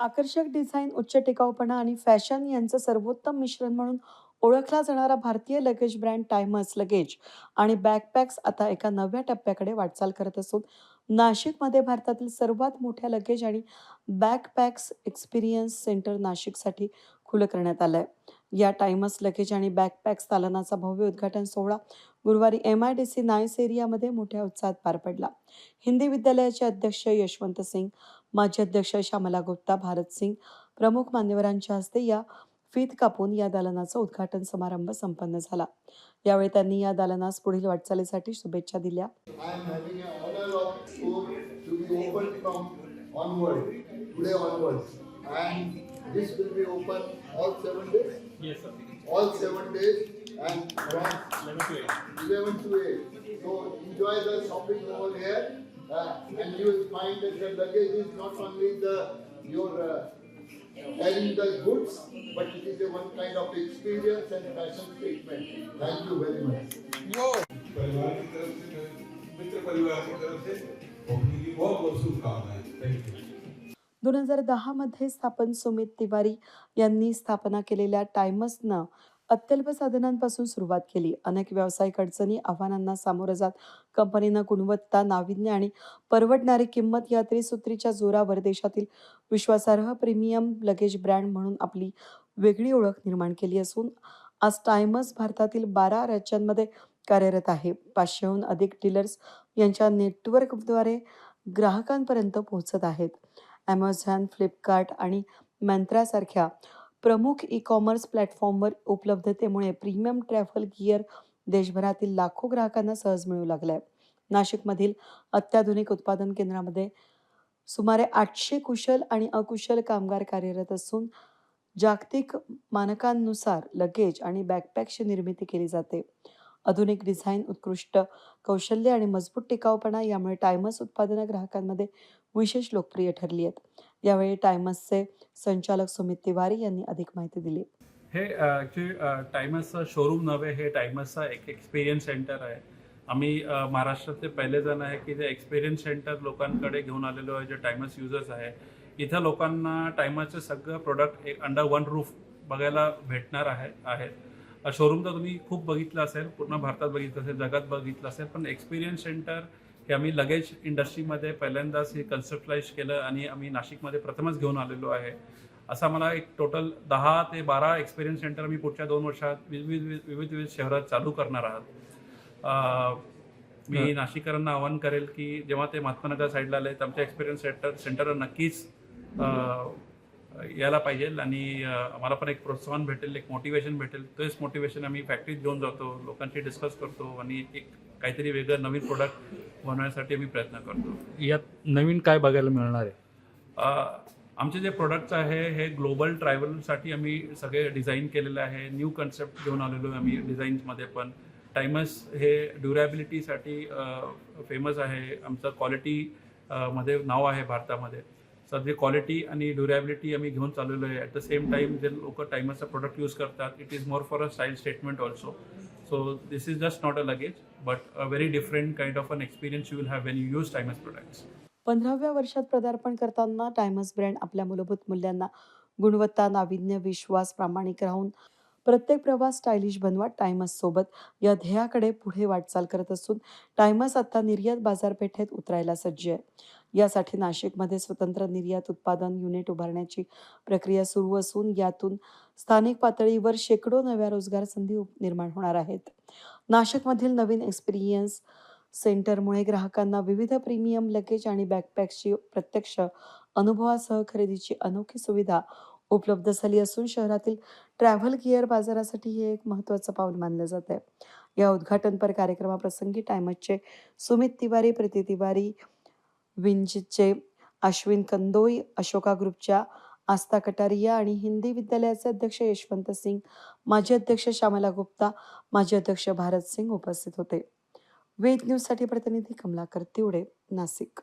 आकर्षक डिझाईन, उच्च टिकाऊपणा आणि फॅशन यांचं सर्वोत्तम मिश्रण म्हणून ओळखला जाणारा भारतीय लगेज ब्रँड टायमस लगेज आणि बॅकपॅक्स आता एका नव्या टप्प्याकडे वाटचाल करत असून नाशिकमध्ये भारतातील सर्वात मोठ्या लगेज आणि बॅकपॅक्स एक्सपिरियन्स सेंटर नाशिकसाठी खुलं करण्यात आलं आहे या टायमस लगेज आणि बॅकपॅक्स दालनाचा भव्य उद्घाटन सोहळा गुरुवारी M I D C NICE एरियामध्ये मोठ्या उत्साहात पार पडला. हिंदी विद्यालयाचे अध्यक्ष यशवंत सिंग माजी अध्यक्ष श्यामला गुप्ता भारत सिंग प्रमुख मान्यवरांच्या हस्ते या फीत कापून या दालनाचा उद्घाटन समारंभ संपन्न झाला. यावेळी त्यांनी या दालनास पुढील वाटचालीसाठी शुभेच्छा दिल्या. Onward, today onwards. And this will be open all seven days? Yes, sir. All seven days and from 11 to 8. eleven to eight. So enjoy the shopping over here. Uh, and you will find that the luggage is not only the, your, uh, carrying the goods, but it is a one kind of experience and fashion statement. Thank you very much. परिवार की तरफ से मित्र परिवार की तरफ से Holy की बहुत बहुत शुभकामनाएं थैंक यू दोन हजार दहामध्ये स्थापन सुमित तिवारी यांनी स्थापना केलेल्या टायमसनं अत्यल्प साधनांपासून सुरुवात केली. अनेक व्यावसायिक अडचणी आव्हानांना सामोरं जात कंपनीनं गुणवत्ता नाविन्य आणि परवडणारी किंमत या त्रिसूत्रीच्या जोरावर देशातील विश्वासार्ह प्रीमियम लगेज ब्रँड म्हणून आपली वेगळी ओळख निर्माण केली असून आज टायमस भारतातील बारा राज्यांमध्ये कार्यरत आहे. पाचशेहून अधिक डीलर्स यांच्या नेटवर्कद्वारे ग्राहकांपर्यंत पोहोचत आहेत. ॲमेझॉन फ्लिपकार्ट आणि मंत्रासारख्या प्रमुख ई कॉमर्स प्लॅटफॉर्मवर उपलब्धतेमुळे प्रीमियम ट्रॅव्हल गिअर देशभरातील लाखो ग्राहकांना सहज मिळू लागलाय. नाशिकमधील अत्याधुनिक उत्पादन केंद्रामध्ये सुमारे आठशे कुशल आणि अकुशल कामगार कार्यरत असून जागतिक मानकांनुसार लगेज आणि बॅकपॅकची निर्मिती केली जाते. आधुनिक डिझाईन उत्कृष्ट कौशल्य आणि मजबूत टिकाऊपणा यामुळे टायमस उत्पादनं ग्राहकांमध्ये विशेष लोकप्रिय ठरली आहेत. यावेळी टायमसचे संचालक सुमित तिवारी यांनी अधिक माहिती दिली. हे ॲक्च्युली टायमसचं शोरूम नव्हे हे टायमसचा एक एक्सपिरियन्स सेंटर आहे. आम्ही महाराष्ट्रातले पहिले जण आहे की जे एक्सपिरियन्स सेंटर लोकांकडे घेऊन आलेलो आहे जे टायमस युजर्स आहे. इथं लोकांना टायमसचे सगळं प्रोडक्ट एक अंडर वन रूफ बघायला भेटणार आहे आहेत. शोरूम तर तुम्ही खूप बघितलं असेल पूर्ण भारतात बघितलं असेल जगात बघितलं असेल पण एक्सपिरियन्स सेंटर हे आम्ही लगेज इंडस्ट्रीमध्ये पहिल्यांदाच हे कन्सेप्टलाइज केलं आणि आम्ही नाशिकमध्ये प्रथमच घेऊन आलेलो आहे. असा मला एक टोटल दहा ते बारा एक्सपिरियन्स सेंटर मी पुढच्या दोन वर्षात विविध विविध विविध शहरात चालू करणार आहात. मी नाशिकरांना आवाहन करेल की जेव्हा ते महात्मानगर साईडला आले तर आमच्या एक्सपिरियन्स सेंटर सेंटरवर नक्कीच अं, यायला पाहिजे आणि आम्हाला पण एक प्रोत्साहन भेटेल एक मोटिवेशन भेटेल. तेच मोटिवेशन आम्ही फॅक्टरीत घेऊन जातो लोकांशी डिस्कस करतो आणि एक काहीतरी वेगळं नवीन प्रोडक्ट बनवण्यासाठी आम्ही प्रयत्न करतो. यात नवीन काय बघायला मिळणार आहे? आमचे जे प्रोडक्ट्स आहे हे ग्लोबल ट्रॅव्हलसाठी आम्ही सगळे डिझाईन केलेले आहे. न्यू कन्सेप्ट घेऊन आलेलो आहे आम्ही डिझाईन्समध्ये पण. टायमस हे ड्युरॅबिलिटीसाठी फेमस आहे. आमचं क्वालिटी मध्ये नाव आहे भारतामध्ये. जे क्वालिटी आणि ड्युरॅबिलिटी आम्ही घेऊन चाललेलो आहे. ॲट द सेम टाईम जे लोक टायमसचा प्रोडक्ट यूज करतात it is more for a style statement also So this is just not a luggage, but a very different kind of an experience you will have when you use Timeless products. पंधराव्या वर्षात पदार्पण करताना टायमस brand आपल्या मूलभूत मूल्यांना गुणवत्ता नाविन्य विश्वास प्रामाणिक राहून प्रत्येक प्रवास स्टायलिश बनवा टायमस सोबत या ध्येयाकडे पुढे वाटचाल करत असून टायमस आता निर्यात बाजारपेठेत उतरायला सज्ज आहे यासाठी नाशिकमध्ये स्वतंत्र निर्यात उत्पादन युनिट उभारण्याची प्रक्रिया सुरू असून यातून स्थानिक पातळीवर शेकडो नव्या रोजगार संधी निर्माण होणार आहेत. नाशिकमधील नवीन एक्सपिरियन्स सेंटरमुळे ग्राहकांना विविध प्रीमियम लगेज आणि बॅकपॅक्सची प्रत्यक्ष अनुभवासह खरेदीची अनोखी सुविधा उपलब्ध झाली असून शहरातील ट्रॅव्हल गिअर बाजारासाठी हे एक महत्त्वाचं पाऊल मानलं जात आहे या उद्घाटनपर कार्यक्रमाप्रसंगी टायमसचे सुमित तिवारी प्रीती तिवारी विंजितचे अश्विन कंदोई अशोका ग्रुपच्या आस्था कटारिया आणि हिंदी विद्यालयाचे अध्यक्ष यशवंत सिंग माजी अध्यक्ष श्यामला गुप्ता माजी अध्यक्ष भारत सिंग उपस्थित होते. वेद न्यूजसाठी प्रतिनिधी कमलाकर तिवडे नाशिक.